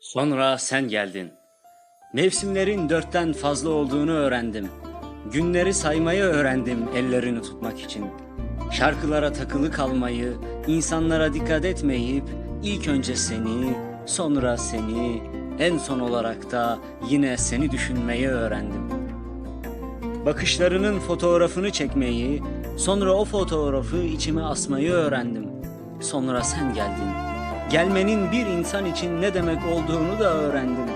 Sonra sen geldin. Mevsimlerin dörtten fazla olduğunu öğrendim. Günleri saymayı öğrendim ellerini tutmak için. Şarkılara takılı kalmayı, insanlara dikkat etmeyip ilk önce seni, sonra seni, en son olarak da yine seni düşünmeyi öğrendim. Bakışlarının fotoğrafını çekmeyi, sonra o fotoğrafı içime asmayı öğrendim. Sonra sen geldin. Gelmenin bir insan için ne demek olduğunu da öğrendim.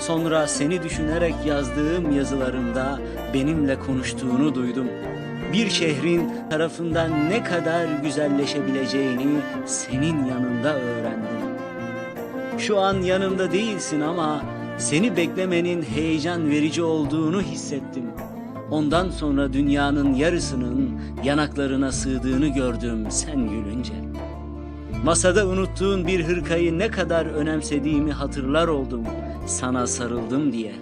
Sonra seni düşünerek yazdığım yazılarımda benimle konuştuğunu duydum. Bir şehrin tarafından ne kadar güzelleşebileceğini senin yanında öğrendim. Şu an yanımda değilsin ama seni beklemenin heyecan verici olduğunu hissettim. Ondan sonra dünyanın yarısının yanaklarına sığdığını gördüm sen gülünce. Masada unuttuğun bir hırkayı ne kadar önemsediğimi hatırlar oldum. Sana sarıldım diye.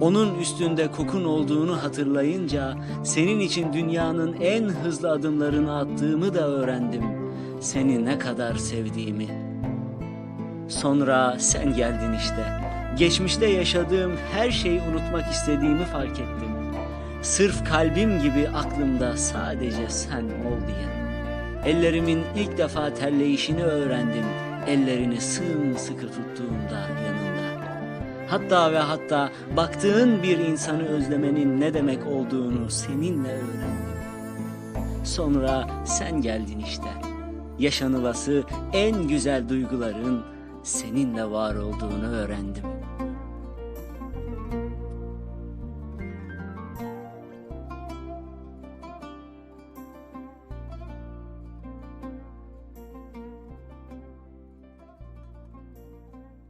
Onun üstünde kokun olduğunu hatırlayınca senin için dünyanın en hızlı adımlarını attığımı da öğrendim. Seni ne kadar sevdiğimi. Sonra sen geldin işte. Geçmişte yaşadığım her şeyi unutmak istediğimi fark ettim. Sırf kalbim gibi aklımda sadece sen ol diye. Ellerimin ilk defa terleyişini öğrendim. Ellerini sımsıkı tuttuğumda yanında. Hatta ve hatta baktığın bir insanı özlemenin ne demek olduğunu seninle öğrendim. Sonra sen geldin işte. Yaşanılası en güzel duyguların seninle var olduğunu öğrendim.